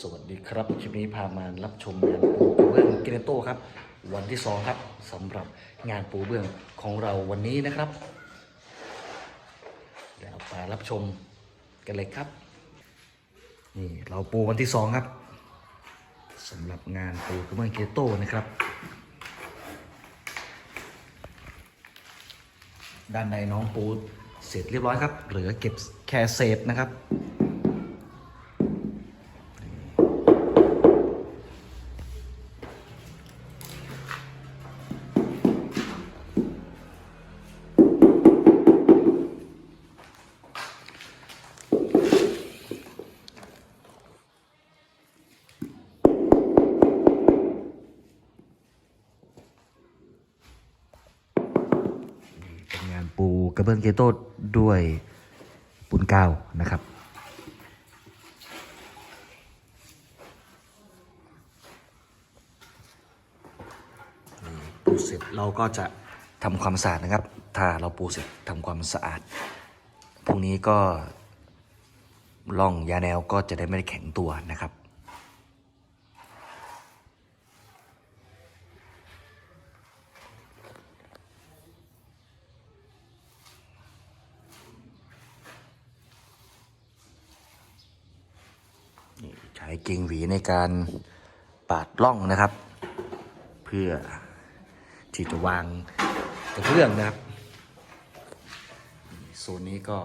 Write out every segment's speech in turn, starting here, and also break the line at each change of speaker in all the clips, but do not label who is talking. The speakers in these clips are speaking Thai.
สวัสดีครับคลิปนี้พามารับชมงานปูกระเบื้องเกเนโต้ครับ วันที่สองครับสำหรับงานปูเบื้องของเราวันนี้นะครับเดี๋ยวมารับชมกันเลยครับนี่เราปูวันที่สองครับสำหรับงานปูกระเบื้องเกเนโต้นะครับ ด้านในน้องปูเสร็จเรียบร้อยครับ เหลือเก็บแค่เศษนะครับ กระเบื้องเกโต้ด้วยปูนกาวนะครับ ปูเสร็จเราก็จะทำความสะอาดนะครับ ถ้าเราปูเสร็จทำความสะอาด พรุ่งนี้ก็ล่องยาแนวก็จะได้ไม่ได้แข็งตัวนะครับ กิ่งหวีในการปาดล่องนะครับ เพื่อที่จะวางกระเบื้องนะครับโซนนี้ก็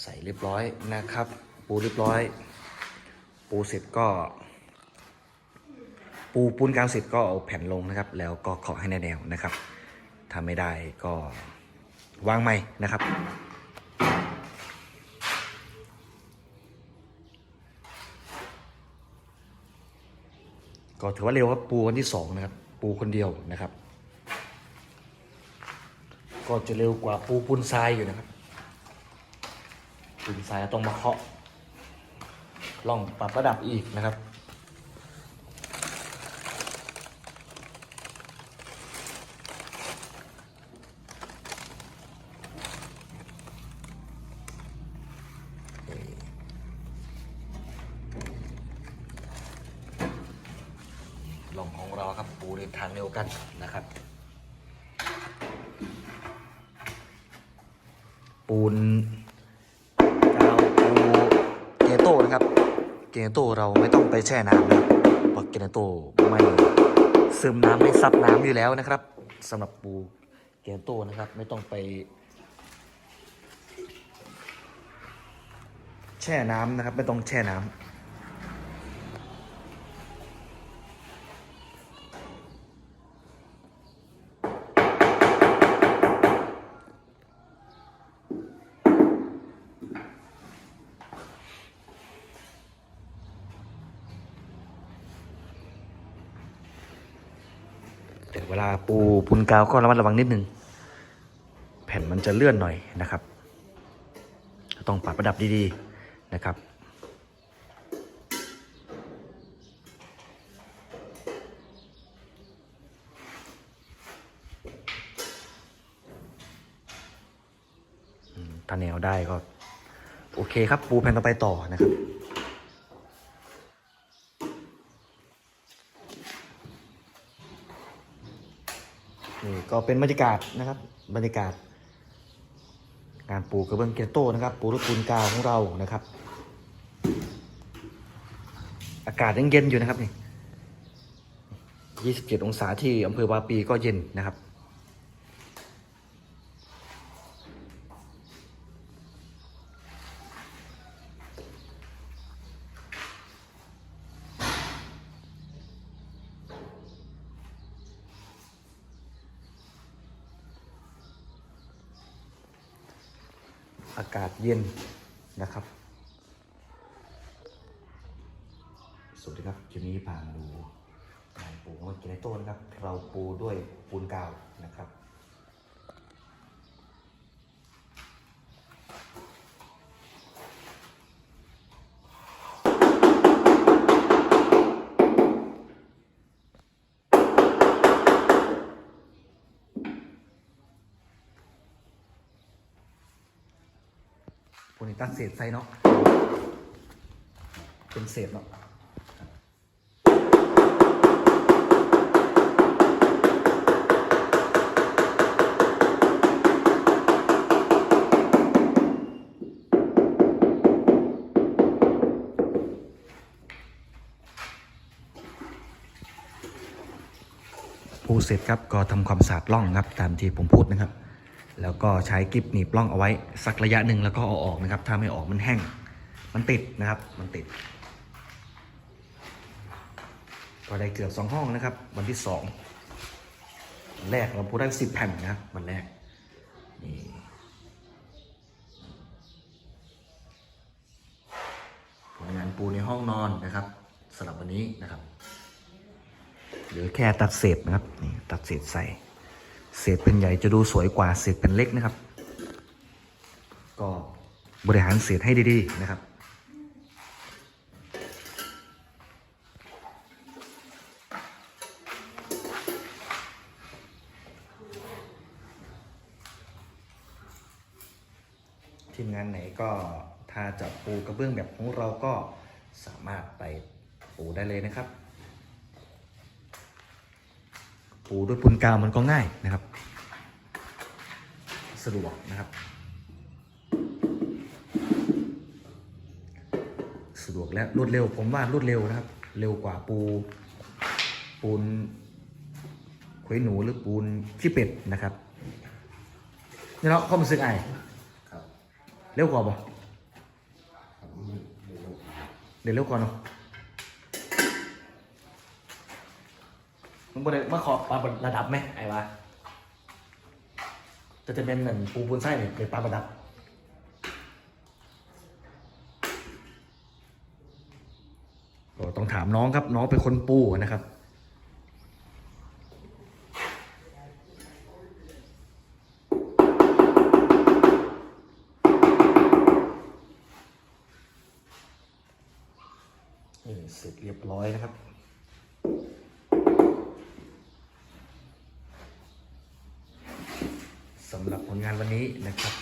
ใส่เรียบร้อยนะครับ ปูเรียบร้อย ปูเสร็จก็ ปูปูนกาวเสร็จก็เอาแผ่นลงนะครับ แล้วก็เคาะให้แน่แนวนะครับถ้าไม่ได้ก็วางใหม่นะครับ ก็ถือว่าเร็วครับปูคนที่สองนะครับ ปูคนเดียวนะครับ ก็จะเร็วกว่าปูปูนทรายอยู่นะครับปูนทรายต้องมาเคาะล่องปรับระดับอีกนะครับ ลงของเรา ครับปูในทางเดียวกันนะครับ ปูนกาวปูเกโต้นะครับ เกโต้เราไม่ต้องไปแช่น้ำนะครับเพราะเกโต้ไม่ซึมน้ำไม่ซับน้ำอยู่แล้วนะครับสำหรับปูเกโต้นะครับ ไม่ต้องไป แช่น้ำนะครับ ไม่ต้องแช่น้ำ เวลาปูปูนกาวก็ระมัดระวังนิดนึง แผ่นมันจะเลื่อนหน่อยนะครับ ต้องปรับระดับดีๆนะครับถ้าแนวได้ก็ โอเคครับปูแผ่นต่อไปต่อนะครับ นี่ก็เป็นบรรยากาศนะครับ บรรยากาศ งานปูกระเบื้องเกโต้นะครับ ปูรถปูนกาวของเรานะครับ อากาศยังเย็นอยู่นะครับนี่ 27 องศาที่อำเภอวาปีก็เย็นนะครับ อากาศเย็นนะครับ สวัสดีครับคลิปนี้พามาดูการปูของกินในต้นะครับ เราปูด้วยปูนกาวนะครับ ปูนี่ตักเศษใส่เนาะ เป็นเศษเนาะปูเสร็จครับก็ทำความสะอาดร่องครับตามที่ผมพูดนะครับ แล้วก็ใช้กิบหนีบร่องเอาไว้ สักระยะหนึ่งแล้วก็เอาออกนะครับ ถ้าไม่ออกมันแห้ง มันติดนะครับ มันติด ก็ได้เกือบสองห้องนะครับ วันที่สองวันแรกเราพูดได้สิบแผ่นนะวันแรกนี่ผลงานปูในห้องนอนนะครับสำหรับวันนี้นะครับ เหลือแค่ตัดเศษนะครับนี่ตัดเศษใส่ เศษเป็นใหญ่จะดูสวยกว่าเศษเป็นเล็กนะครับ ก็บริหารเศษให้ดีๆนะครับ ทีมงานไหนก็ถ้าจะปูกระเบื้องแบบของเราก็สามารถไปปูได้เลยนะครับ ปูด้วยปูนกาวมันก็ง่ายนะครับ สะดวกนะครับ สะดวกและรวดเร็วผมว่ารวดเร็วนะครับ เร็วกว่าปู ปูนขวยหนูหรือปูนขี้เป็ดนะครับนี่เนาะข้อมันสึกไอ
ครับ
เร็วกว่าบ่
ครับไม่ไม่รู้
เดี๋ยวเร็วกว่าเนาะ งบ่ได้มาขอปลาระดับไหมไอ้วะจะจะเป็นเหมือนปูปูนไส้เนี่ยเป็นปลาระดับก็ต้องถามน้องครับ น้องเป็นคนปูนะครับนี่เสร็จเรียบร้อยนะครับ สำหรับ ผลงานวันนี้นะครับ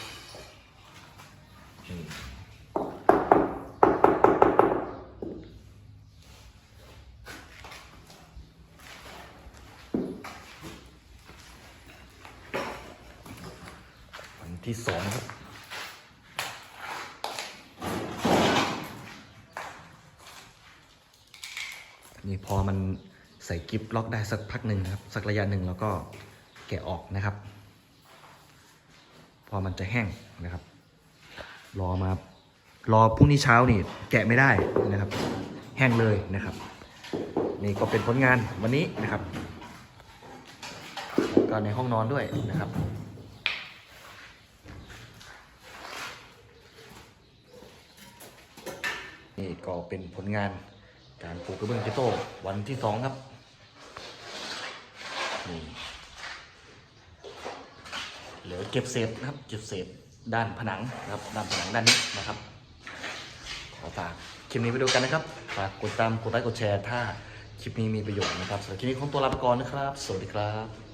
วันที่สองครับนี่พอมันใส่กิฟล็อกได้สักพักหนึ่งนะครับ สักระยะหนึ่งแล้วก็แกะออกนะครับ พอมันจะแห้งนะครับ รอมารอพรุ่งนี้เช้านี่แกะไม่ได้นะครับ แห้งเลยนะครับ นี่ก็เป็นผลงานวันนี้นะครับก็ในห้องนอนด้วยนะครับนี่ก็เป็นผลงานการปลูกกระเบื้องเจโต้วันที่สองครับนี่ เก็บเศษนะครับ เก็บเศษด้านผนังนะครับ ด้านผนังด้านนี้นะครับ ขอฝากคลิปนี้ไปดูกันนะครับ ฝากกดตาม กดไลค์ กดแชร์ ถ้าคลิปนี้มีประโยชน์นะครับสำหรับคลิปนี้ของตัวลาไปก่อนนะครับ สวัสดีครับ